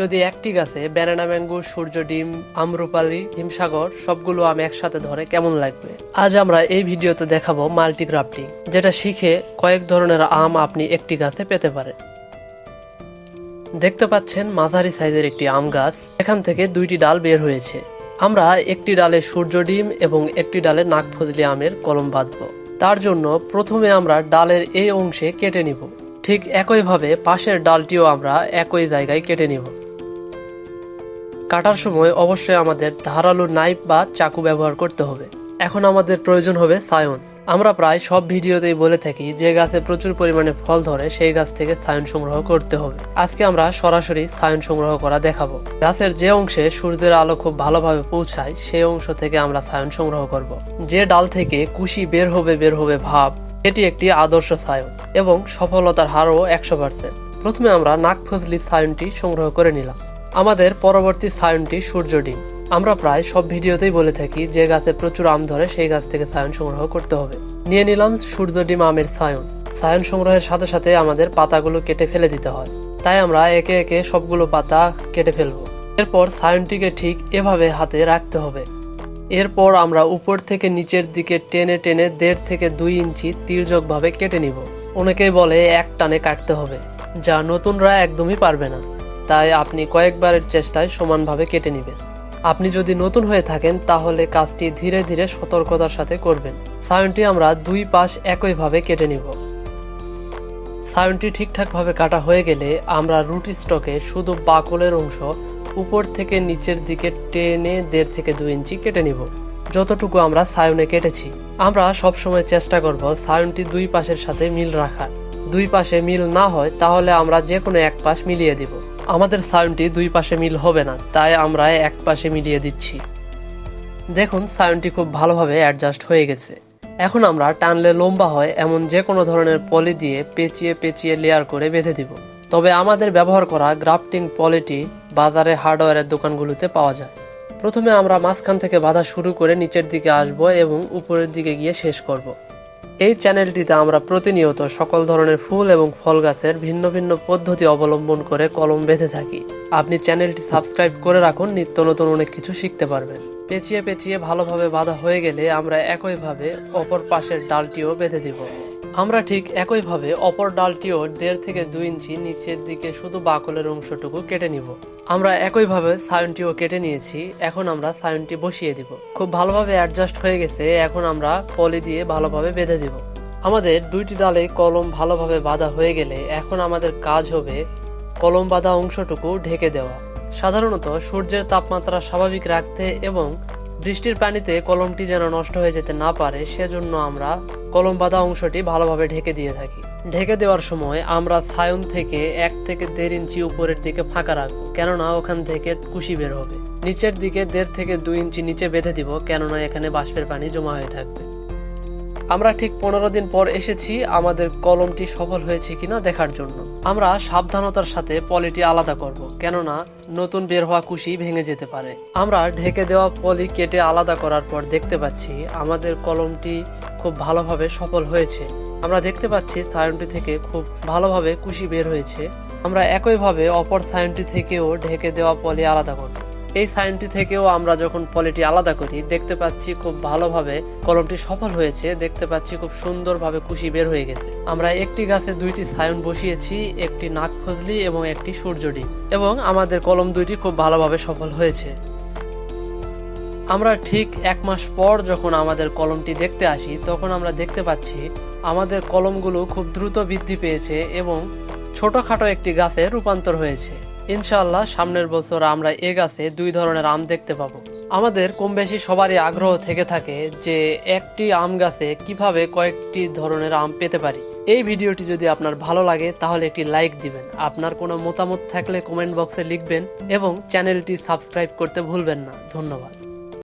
যদি একটি গাছে ব্যানানা ম্যাঙ্গো সূর্য ডিম, আমরুপালি, হিমসাগর, সবগুলো আম একসাথে ধরে কেমন লাগবে? আজ আমরা এই ভিডিওতে দেখাবো মাল্টি গ্রাফটিং যেটা শিখে কয়েক ধরনের আম আপনি একটি গাছে পেতে পারেন। দেখতে পাচ্ছেন মাঝারি সাইজের একটি আম গাছ। এখান থেকে দুইটি ডাল বের হয়েছে। আমরা একটি ডালে সূর্য ডিম এবং একটি ডালে নাগফজলি আমের কলম বাঁধব। তার জন্য প্রথমে আমরা ডালের এই অংশে কেটে নিব। ঠিক একইভাবে পাশের ডালটিও আমরা একই জায়গায় কেটে নিব। কাটার সময় অবশ্যই আমাদের ধারালো নাইফ বা চাকু ব্যবহার করতে হবে। এখন আমাদের প্রয়োজন হবে সায়ন। আমরা প্রায় সব ভিডিওতেই বলে থাকি, যে গাছে প্রচুর পরিমাণে ফল ধরে, সেই গাছ থেকে সায়ন সংগ্রহ করতে হবে। আজকে আমরা সরাসরি সায়ন সংগ্রহ করা দেখাবো। গাছের যে অংশে সূর্যের আলো খুব ভালোভাবে পৌঁছায়, সেই অংশ থেকে আমরা সায়ন সংগ্রহ করব। যে ডাল থেকে কুশি বের হবে বের হবে ভাব, এটি একটি আদর্শ সায়ন এবং সফলতার হারও একশো পার্সেন্ট প্রথমে আমরা নাক নাকফজলি সায়নটি সংগ্রহ করে নিলাম। আমাদের পরবর্তী সায়নটি সূর্য ডিম। আমরা প্রায় সব ভিডিওতেই বলে থাকি, যে গাছে প্রচুর আম ধরে সেই গাছ থেকে সায়ন সংগ্রহ করতে হবে। নিয়ে নিলাম সূর্য ডিম আমের সায়ন। সায়ন সংগ্রহের সাথে সাথে আমাদের পাতাগুলো কেটে ফেলে দিতে হয়। তাই আমরা একে একে সবগুলো পাতা কেটে ফেলব। এরপর সায়নটিকে ঠিক এভাবে হাতে রাখতে হবে। এরপর আমরা উপর থেকে নিচের দিকে টেনে টেনে দেড় থেকে দুই ইঞ্চি তীর্যকভাবে কেটে নিব। অনেকেই বলে এক টানে কাটতে হবে, যা নতুনরা একদমই পারবে না। তাই আপনি কয়েকবারের চেষ্টায় সমানভাবে কেটে নেবেন। আপনি যদি নতুন হয়ে থাকেন, তাহলে কাজটি ধীরে ধীরে সতর্কতার সাথে করবেন। সায়নটি আমরা দুই পাশ একইভাবে কেটে নিব। সায়নটি ঠিকঠাকভাবে কাটা হয়ে গেলে আমরা রুটি স্টকে শুধু বাকলের অংশ উপর থেকে নিচের দিকে টেনে দেড় থেকে দুই ইঞ্চি কেটে নিব। যতটুকু আমরা সায়নে কেটেছি। আমরা সবসময় চেষ্টা করব সায়নটি দুই পাশের সাথে মিল রাখার। দুই পাশে মিল না হয়, তাহলে আমরা যে কোনো এক পাশ মিলিয়ে দিব। আমাদের সায়নটি দুই পাশে মিল হবে না, তাই আমরা এক পাশে মিলিয়ে দিচ্ছি। দেখুন, সায়নটি খুব ভালোভাবে অ্যাডজাস্ট হয়ে গেছে। এখন আমরা টানলে লম্বা হয়, এমন যে কোনো ধরনের পলি দিয়ে পেঁচিয়ে পেঁচিয়ে লেয়ার করে বেঁধে দিব। তবে আমাদের ব্যবহার করা গ্রাফটিং পলিটি বাজারে হার্ডওয়্যারের দোকানগুলোতে পাওয়া যায়। প্রথমে আমরা মাঝখান থেকে বাঁধা শুরু করে নিচের দিকে আসব এবং উপরের দিকে গিয়ে শেষ করব। এই চ্যানেলটিতে আমরা প্রতিনিয়ত সকল ধরনের ফুল এবং ফল গাছের ভিন্ন ভিন্ন পদ্ধতি অবলম্বন করে কলম বেঁধে থাকি। আপনি চ্যানেলটি সাবস্ক্রাইব করে রাখুন, নিত্য নতুন অনেক কিছু শিখতে পারবেন। পেঁচিয়ে পেঁচিয়ে ভালোভাবে বাঁধা হয়ে গেলে আমরা একইভাবে অপর পাশের ডালটিও বেঁধে দিব। আমরা ঠিক একইভাবে অপর ডালটিও দেড় থেকে দুই ইঞ্চি নিচের দিকে শুধু বাকলের অংশটুকু কেটে নিব। আমরা একইভাবে সায়নটিও কেটে নিয়েছি, এখন আমরা সায়নটি বসিয়ে দিব। খুব ভালোভাবে অ্যাডজাস্ট হয়ে গেছে, এখন আমরা পলি দিয়ে ভালোভাবে বেঁধে দিব। আমাদের দুইটি ডালে কলম ভালোভাবে বাঁধা হয়ে গেলে এখন আমাদের কাজ হবে কলম বাঁধা অংশটুকু ঢেকে দেওয়া। সাধারণত সূর্যের তাপমাত্রা স্বাভাবিক রাখতে এবং বৃষ্টির পানিতে কলমটি যেন নষ্ট হয়ে যেতে না পারে, সেজন্য আমরা কলম বাঁধা অংশটি ভালোভাবে ঢেকে দিয়ে থাকি। ঢেকে দেওয়ার সময় আমরা সায়ন থেকে এক থেকে দেড় ইঞ্চি উপরের দিকে ফাঁকা রাখব, কেননা ওখান থেকে কুশি বের হবে। নিচের দিকে দেড় থেকে দুই ইঞ্চি নিচে বেঁধে দিব, কেননা এখানে বাষ্পের পানি জমা হয়ে থাকবে। আমরা ঠিক পনেরো দিন পর এসেছি, আমাদের কলমটি সফল হয়েছে কিনা দেখার জন্য। আমরা সাবধানতার সাথে পলিটি আলাদা করব, কেননা নতুন বের হওয়া কুশি ভেঙে যেতে পারে। আমরা ঢেকে দেওয়া পলি কেটে আলাদা করার পর দেখতে পাচ্ছি আমাদের কলমটি খুব ভালোভাবে সফল হয়েছে। আমরা দেখতে পাচ্ছি সায়নটি থেকে খুব ভালোভাবে কুশি বের হয়েছে। আমরা একইভাবে অপর সায়নটি থেকেও ঢেকে দেওয়া পলি আলাদা করব। এই সাইনটি থেকেও আমরা যখন পলিটি আলাদা করি, দেখতে পাচ্ছি খুব ভালোভাবে কলমটি সফল হয়েছে, দেখতে পাচ্ছি খুব সুন্দরভাবে কুশি বের হয়ে গেছে। আমরা একটি গাছে দুইটি সায়ন বসিয়েছি, একটি নাক ফজলি এবং একটি সূর্যডি এবং আমাদের কলম দুইটি খুব ভালোভাবে সফল হয়েছে। আমরা ঠিক এক মাস পর যখন আমাদের কলমটি দেখতে আসি, তখন আমরা দেখতে পাচ্ছি আমাদের কলমগুলো খুব দ্রুত বৃদ্ধি পেয়েছে এবং ছোটখাটো একটি গাছে রূপান্তর হয়েছে। ইনশাআল্লাহ সামনের বছর আমরা এ গাছে দুই ধরনের আম দেখতে পাবো। আমাদের কম বেশি সবারই আগ্রহ থেকে থাকে যে একটি আম গাছে কীভাবে কয়েকটি ধরনের আম পেতে পারি। এই ভিডিওটি যদি আপনার ভালো লাগে, তাহলে একটি লাইক দিবেন। আপনার কোনো মতামত থাকলে কমেন্ট বক্সে লিখবেন এবং চ্যানেলটি সাবস্ক্রাইব করতে ভুলবেন না। ধন্যবাদ।